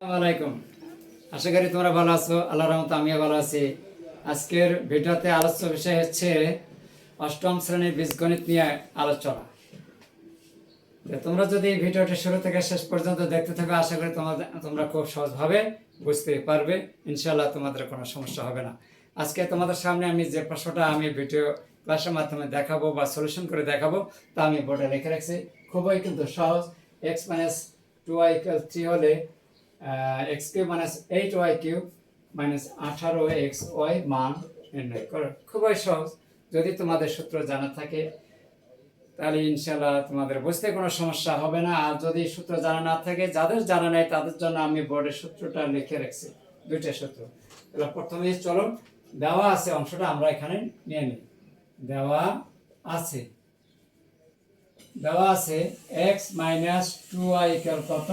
আলাইকুম আশা করি তোমরা ভালো আছো আল্লাহ রহমত আমিও ভালো আছি। আজকের ভিডিওতে আলোচ্য বিষয় হচ্ছে অষ্টম শ্রেণির বীজগণিত নিয়ে আলোচনা। তোমরা যদি ভিডিওটা শুরু থেকে শেষ পর্যন্ত দেখতে থাকো, আশা করি তোমাদের, তোমরা খুব সহজভাবে বুঝতে পারবে। ইনশাল্লাহ তোমাদের কোনো সমস্যা হবে না। আজকে তোমাদের সামনে আমি যে প্রশ্নটা আমি ভিডিও ক্লাসের মাধ্যমে দেখাবো বা সলিউশন করে দেখাবো, তা আমি বোর্ডে লিখে রাখছি। খুবই কিন্তু সহজ। X minus two Y three হলে X cube minus eight Y cube minus আঠারো এক্স ওয়াই মান নির্ণয় করো। খুবই সহজ। যদি তোমাদের সূত্র জানা থাকে, তাহলে ইনশাল্লাহ তোমাদের বুঝতে কোনো সমস্যা হবে না। আর যদি সূত্র জানা না থাকে, যাদের জানা নেই, তাদের জন্য আমি বোর্ডের সূত্রটা লিখে রাখছি। দুইটা সূত্র। তাহলে প্রথমে চলো, দেওয়া আছে অংশটা আমরা এখানে নিয়ে নিই। দেওয়া আছে। দেওয়া আছে এক্স মাইনাস টু ইকুয়াল কত?